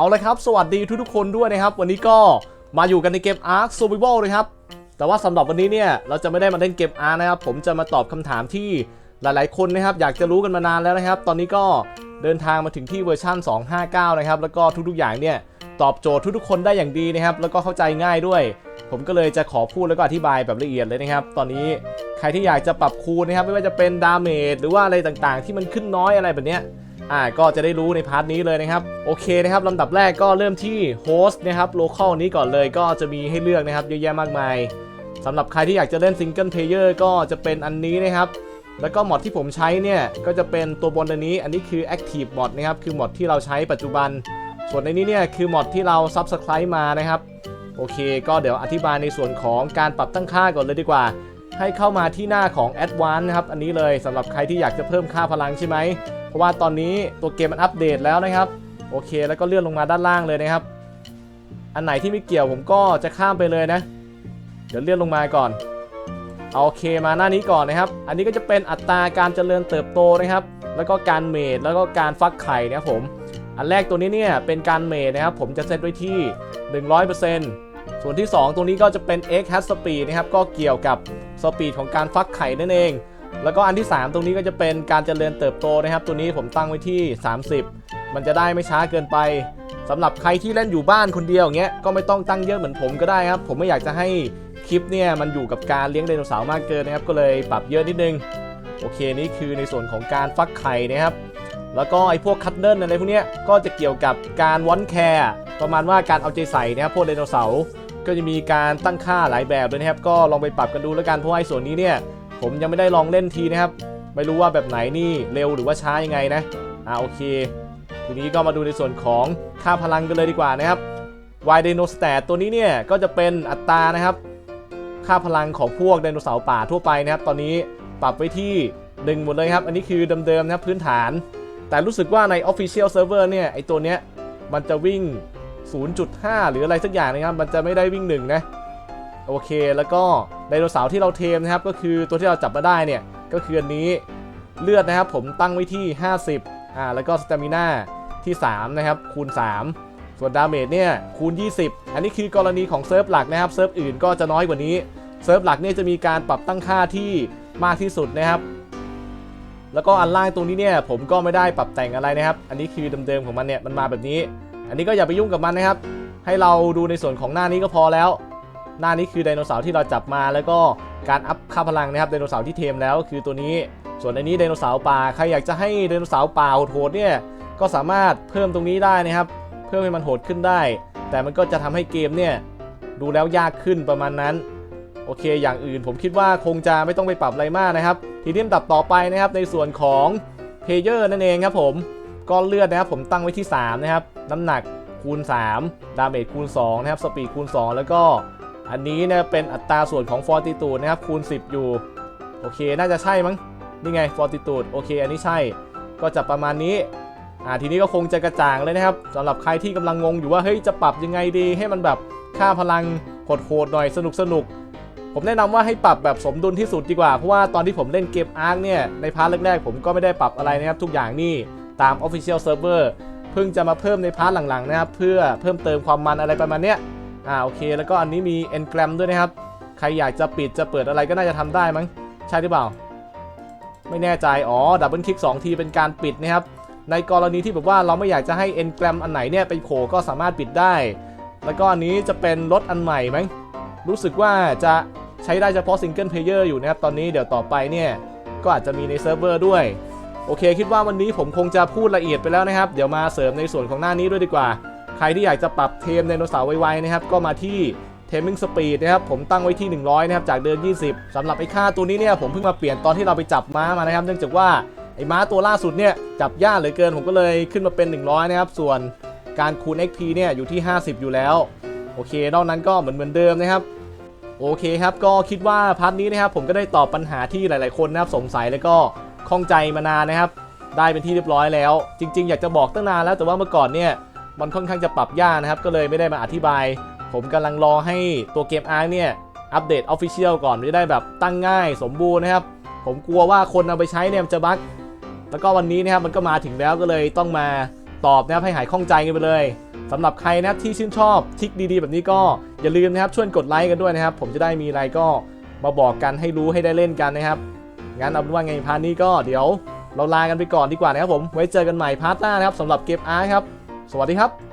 เอาเลยครับ สวัสดีทุกๆคนด้วยนะครับ วันนี้ก็มาอยู่กันในเกม Ark Survival เลยครับ แต่ว่าสำหรับวันนี้เนี่ยเราจะไม่ได้มาเล่นเกม Ark นะครับ ผมจะมาตอบคำถามที่หลายๆ คนนะครับ อยากจะรู้กันมานานแล้วนะครับ ตอนนี้ก็เดินทางมาถึงที่เวอร์ชัน259 นะครับ แล้วก็ทุกๆ อย่างเนี่ยตอบโจทย์ทุกๆ คนได้อย่างดีนะครับ แล้วก็เข้าใจง่ายด้วย ผมก็เลยจะขอพูดแล้วก็อธิบายแบบละเอียดเลยนะครับ ตอนนี้ใครที่อยากจะปรับคูณนะครับ ไม่ว่าจะเป็นดาเมจหรือว่าอะไรต่างๆ ที่มันขึ้นน้อยอะไรแบบเนี้ย อ่าก็จะได้รู้ในพาร์ทนี้เลยนะครับโอเคนะครับลำดับแรกก็เริ่มที่โฮสต์นะครับโลเคอลนี้ก่อนเลยก็จะมีให้เลือกนะครับเยอะแยะมากมายสำหรับใครที่อยากจะเล่นซิงเกิลเพลเยอร์ก็จะเป็นอันนี้นะครับ แล้วก็มอดที่ผมใช้เนี่ยก็จะเป็นตัวบนอันนี้ อันนี้คือ Active Mod นะครับ คือมอดที่เราใช้ปัจจุบัน ส่วนในนี้เนี่ยคือมอดที่เรา Subscribe มานะครับ โอเค ก็เดี๋ยวอธิบายในส่วนของการปรับตั้งค่าก่อนเลยดีกว่า ให้เข้ามาที่หน้าของ Advanced นะครับ อันนี้เลยสำหรับใครที่อยากจะเพิ่มค่าพลังใช่ไหม เพราะว่าตอนนี้ตัวเกมมันอัปเดตแล้วนะครับ โอเค แล้วก็เลื่อนลงมาด้านล่างเลยนะครับ อันไหนที่ไม่เกี่ยวผมก็จะข้ามไปเลยนะ เดี๋ยวเลื่อนลงมาก่อนเอาโอเคมาหน้านี้ก่อนนะครับ อันนี้ก็จะเป็นอัตราการเจริญเติบโตนะครับ แล้วก็การเมดแล้วก็การฟักไข่นะครับผม อันแรกตัวนี้เนี่ยเป็นการเมดนะครับ ผมจะเซตไว้ที่ 100%ส่วนที่ 2ตรงนี้ก็จะเป็น X has speed นะครับ ก็เกี่ยวกับสปีดของการฟักไข่นั่นเอง แล้วก็อันที่ 3 ตรงนี้ก็จะเป็นการเจริญเติบโตนะครับ ตัวนี้ผมตั้งไว้ที่ 30 มันจะได้ไม่ช้าเกินไปสำหรับใครที่เล่นอยู่บ้านคนเดียวอย่างเงี้ยก็ไม่ต้องตั้งเยอะเหมือนผมก็ได้ครับ ผมไม่อยากจะให้คลิปเนี่ยมันอยู่กับการเลี้ยงไดโนเสาร์มากเกินนะครับ ก็เลยปรับเยอะนิดนึง โอเคนี่คือในส่วนของการฟักไข่นะครับ แล้วก็ไอ้พวกคัตเดิลอะไรพวกเนี้ยก็จะเกี่ยวกับการวอนแคร์ประมาณว่าการเอาใจใส่นะครับพวกไดโนเสาร์ก็จะมีการตั้งค่าหลายแบบเลยนะครับ ก็ลองไปปรับกันดูแล้วกันเพราะว่าไอ้ส่วนนี้เนี่ย ผมยังไม่ได้ลองเล่นทีนะครับ ไม่รู้ว่าแบบไหนนี่เร็วหรือว่าช้ายังไงนะอ่าโอเค ทีนี้ก็มาดูในส่วนของค่าพลังกันเลยดีกว่านะครับ Y Dino Stat ตัวนี้เนี่ยก็จะเป็นอัตรานะครับ ค่าพลังของพวกไดโนเสาร์ป่าทั่วไปนะครับ ตอนนี้ปรับไว้ที่1หมดเลยครับ อันนี้คือเดิมๆนะครับพื้นฐาน แต่รู้สึกว่าใน Official Server เนี่ยไอตัวเนี้ยมันจะวิ่ง 0.5 หรืออะไรสักอย่างนะครับ มันจะไม่ได้วิ่ง1นะ โอเค แล้วก็ไดโนเสาร์ที่เราเทมนะครับ ก็คือตัวที่เราจับมาได้เนี่ย ก็คืออันนี้เลือดนะครับ ผมตั้งไว้ที่ 50อ่าแล้วก็สเตมิน่าที่ 3 นะครับ คูณ 3 ส่วนดาเมจเนี่ย คูณ 20 อันนี้คือกรณีของเซิร์ฟหลักนะครับ เซิร์ฟอื่นก็จะน้อยกว่านี้ เซิร์ฟหลักเนี่ยจะมีการปรับตั้งค่าที่มากที่สุดนะครับ แล้วก็อันล่างตรงนี้เนี่ย ผมก็ไม่ได้ปรับแต่งอะไรนะครับ อันนี้คือเดิมๆของมันเนี่ย มันมาแบบนี้ อันนี้ก็อย่าไปยุ่งกับมันนะครับ ให้เราดูในส่วนของหน้านี้ก็พอแล้ว หน้านี้คือไดโนเสาร์ที่เราจับมาแล้วก็การอัพค่าพลังนะครับไดโนเสาร์ที่เทมแล้วคือตัวนี้ ส่วนอันนี้ไดโนเสาร์ป่าใครอยากจะให้ไดโนเสาร์ป่าโหดเนี่ยก็สามารถเพิ่มตรงนี้ได้นะครับ เพิ่มให้มันโหดขึ้นได้ แต่มันก็จะทำให้เกมเนี่ยดูแล้วยากขึ้นประมาณนั้นโอเค อย่างอื่นผมคิดว่าคงจะไม่ต้องไปปรับอะไรมากนะครับ ทีนี้ลำดับต่อไปนะครับในส่วนของเพเยอร์นั่นเองครับผมก้อนเลือดนะครับผมตั้งไว้ที่ 3 นะครับ น้ำหนักคูณ 3 ดาเมจคูณ2นะครับสปีดคูณ 2 แล้วก็ อันนี้เนี่ยเป็นอัตราส่วนของฟอร์ติตูดนะครับคูณ 10 อยู่ โอเคน่าจะใช่มั้งนี่ไงฟอร์ติตูดโอเค อันนี้ใช่ก็จะประมาณนี้อ่าทีนี้ก็คงจะกระจ่างเลยนะครับสำหรับใครที่กำลังงงอยู่ว่าเฮ้ยจะปรับยังไงดี ให้มันแบบค่าพลังโหดๆหน่อยสนุกสนุกผมแนะนำว่าให้ปรับแบบสมดุลที่สุดดีกว่าเพราะว่าตอนที่ผมเล่นเกมอาร์คเนี่ยในพาร์ทแรกๆ ผมก็ไม่ได้ปรับอะไรนะครับทุกอย่างนี่ตาม Official Server เพิ่งจะมาเพิ่มในพาร์ทหลังๆนะครับเพื่อเพิ่มเติมความมันอะไรประมาณเนี้ย อ่าโอเค แล้วก็อันนี้มี Engram ด้วยนะครับ ใครอยากจะปิดจะเปิดอะไรก็น่าจะทำได้มั้ง ใช่หรือเปล่า ไม่แน่ใจ อ๋อ ดับเบิลคลิก2ทีเป็นการปิดนะครับ ในกรณีที่แบบว่าเราไม่อยากจะให้ Engram อันไหนเนี่ยไปโผล่ก็สามารถปิดได้ แล้วก็อันนี้จะเป็นรถอันใหม่มั้ง รู้สึกว่าจะใช้ได้เฉพาะซิงเกิลเพลเยอร์อยู่นะครับ ตอนนี้เดี๋ยวต่อไปเนี่ย ก็อาจจะมีในเซิร์ฟเวอร์ด้วย โอเค คิดว่าวันนี้ผมคงจะพูดละเอียดไปแล้วนะครับ เดี๋ยวมาเสริมในส่วนของหน้านี้ด้วยดีกว่า ใครที่อยากจะปรับเทมไดโนเสาร์ไวๆนะครับก็มาที่ Taming Speed นะครับผมตั้งไว้ที่ 100 นะครับ จากเดิม 20สำหรับไอ้ค่าตัวนี้เนี่ยผมเพิ่งมาเปลี่ยนตอนที่เราไปจับม้ามานะครับ เนื่องจากว่าไอ้ม้าตัวล่าสุดเนี่ยจับยากเหลือเกินผมก็เลยขึ้นมาเป็น 100 นะครับ ส่วนการคูณ XP เนี่ยอยู่ที่ 50 อยู่แล้ว โอเคนอกนั้นก็เหมือนเหมือนเดิมนะครับ โอเคครับ ก็คิดว่าพาร์ทนี้นะครับผมก็ได้ตอบปัญหาที่หลาย ๆ คนนะครับสงสัยแล้วก็ข้องใจมานานนะครับ ได้เป็นที่เรียบร้อยแล้ว จริง ๆ อยากจะบอกตั้งนานแล้วแต่ว่าเมื่อก่อนเนี่ย มันค่อนข้างจะปรับยากนะครับ ก็เลยไม่ได้มาอธิบาย ผมกำลังรอให้ตัวเกมอาร์เนี่ยอัปเดตออฟฟิเชียลก่อนมันจะได้แบบตั้งง่ายสมบูรณ์นะครับ ผมกลัวว่าคนเอาไปใช้เนี่ยมันจะบั๊กแล้วก็วันนี้นะครับมันก็มาถึงแล้วก็เลยต้องมาตอบนะครับให้หายข้องใจกันไปเลยสำหรับใครนะครับที่ชื่นชอบทิกดีๆ แบบนี้ก็อย่าลืมนะครับช่วยกดไลค์กันด้วยนะครับ ผมจะได้มีอะไรก็มาบอกกันให้รู้ให้ได้เล่นกันนะครับงั้นเอาเป็นว่าไงพาร์ทนี้ก็เดี๋ยวเราลากันไปก่อนดีกว่านะครับผมไว้เจอกันใหม่พาร์ทหน้านะครับสำหรับเกมอาร์ครับ สวัสดีครับ